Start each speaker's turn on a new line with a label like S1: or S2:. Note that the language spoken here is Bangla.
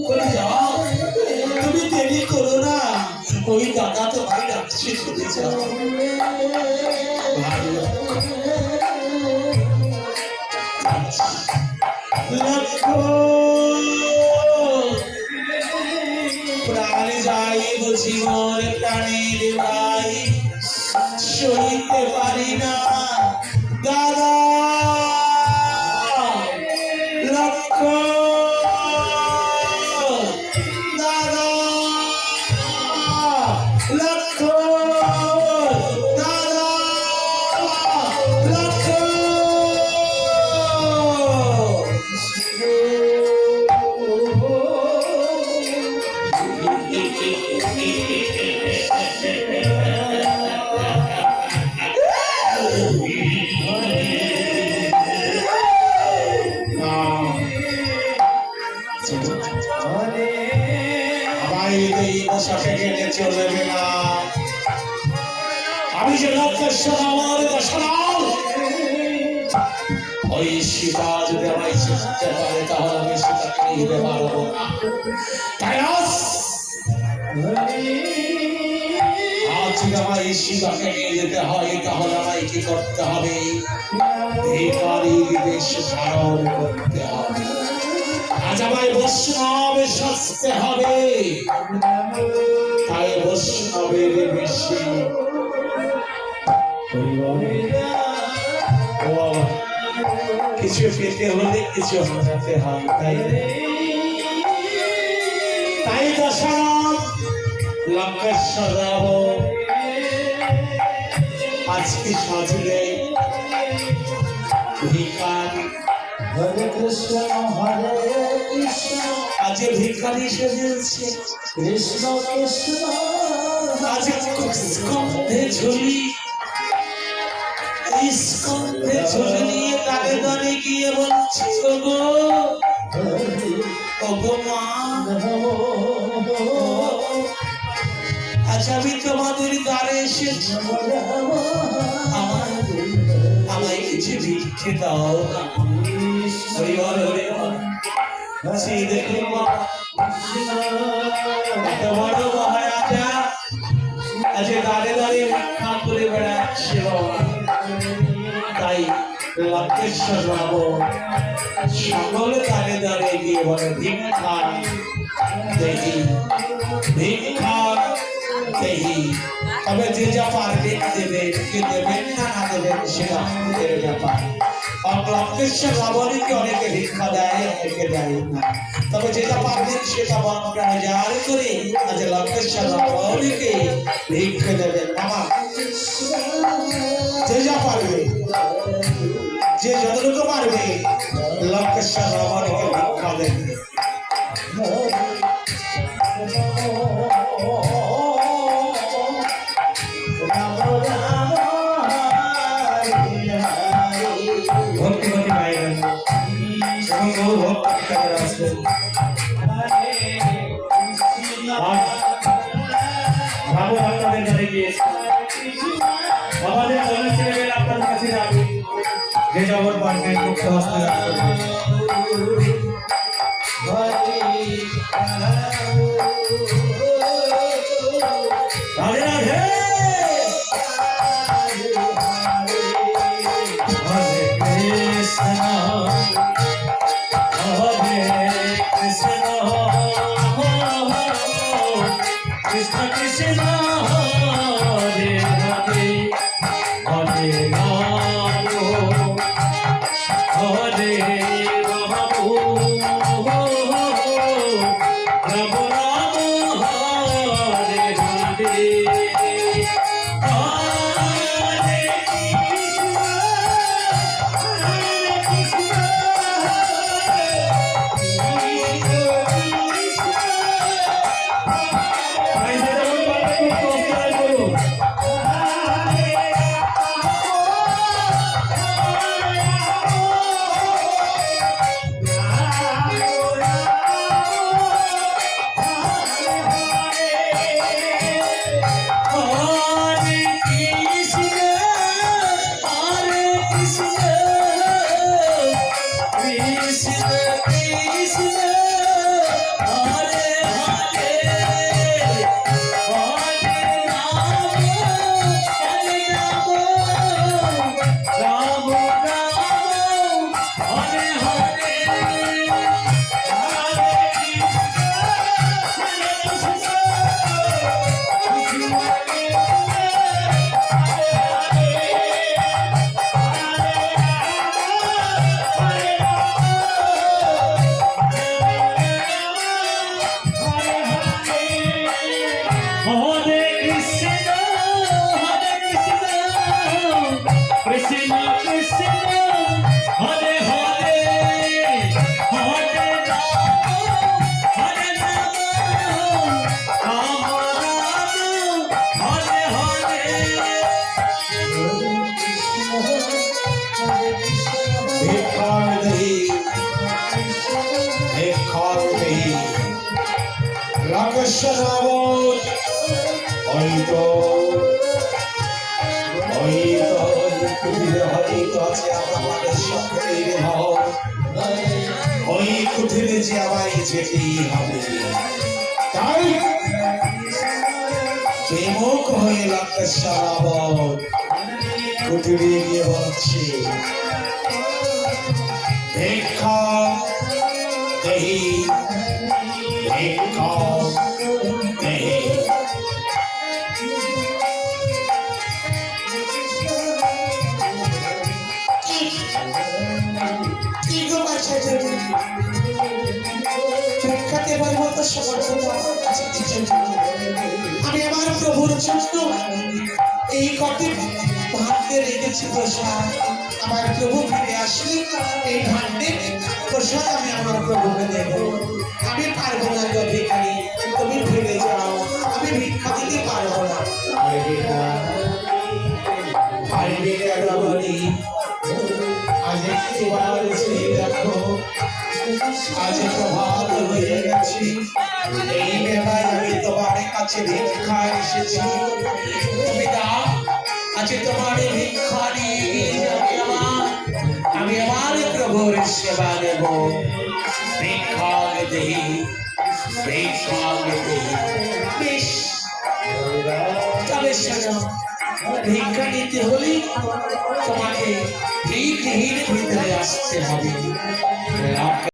S1: বলে তুমি দেরি করো না। ওই দাদা তো ভাই ডাকছে শুনে যাও বাইরে বসাকে গেলে চলবে না আমি যে লক্ষ্যেশ্বর আমার দশনাল ওই সীতা যদি আমায় চিনতে পারে তাহলে আমি সীতাকে নিতে পারব না। তাই আজ আজ যদি আমায় সীতাকে নিয়ে যেতে হয় তাহলে আমায় কি করতে হবে? ভিখারির বেশ ধারণ করতে হবে। আজ আমায় বৈষ্ণবে সাজতে হবে। তাই বৈষ্ণবের বেশি কিছু পেতে হলে কিছু হারাতে হয়, তাই তাই দশরথ লঙ্কেশ্বর আজকে সাজলে ভিখারি
S2: হরে কৃষ্ণ হরে কৃষ্ণ।
S1: সেজেছে
S2: কৃষ্ণ কৃষ্ণ
S1: ঝুলি। ঝুলি নিয়ে কানে গিয়ে বলছি আজ আমি তোমাদের দ্বারে এসেছি। আমার কিছু ভিক্ষে দাও হরি বল দেখুন মা। এত বড় মহারাজা। আজকে দাঁড়ে দাঁড়িয়ে ভিক্ষা করে বেড়াচ্ছে তাই লক্ষেশ্বর বাবু, সকলে দাঁড়ে দাঁড়িয়ে গিয়ে বলে, ভিক্ষা দেখি ভিক্ষা দেখি তবে যে যা পারবে দেবে কে দেবেন না না দেবেন সেটা আমাদের ব্যাপার। লক্ষেশ্বর রাবণীকে অনেকে ভিক্ষা দেয়, অনেকে দেয় না। তবে যেটা পারবেন সেটা বর্ণনা যার করে আজ লক্ষেশ্বর রাবণীকে ভিক্ষা দেবেন বাবা। যে যা পারবে, যে যতটুকু পারবে লক্ষেশ্বর রাবণীকে ভিক্ষা দেবে। যে জগৎ পারবেন মুক্ত আমাদের সকলের ঘর। ওই কুঠিরে যে আমায় যেতেই হবে। তাই বিমুখ হয়ে লঙ্কেশ্বর রাবণ কুটিরে গিয়ে বলছে, ভিক্ষা দেহি, ভিক্ষা ভিক্ষাতে পরিবর্তন তো সমর্থ আমার কাছে কিছু নেই। আমি আমার প্রভুর জন্য এই কটি ভাগ্যে রেখেছি প্রসাদ। আমার প্রভু ফিরে আসলে এই ভাগ্যে প্রসাদ আমি আমার প্রভুকে দেব। আজ প্রভাত হয়ে গেছে। এই বেলায় আমি তোমার কাছে ভিক্ষা এসেছি। তুমি দাও, আজ তোমার ভিক্ষা নিয়ে আমি আমার আমি আমার প্রভুর সেবা দেব। ভিক্ষা দেহি ভিক্ষা দেহি বেশ। তবে শোনো, ভিক্ষা নিতে হলে তোমাকে ভিক্ষহীন ভিতরে আসতে হবে।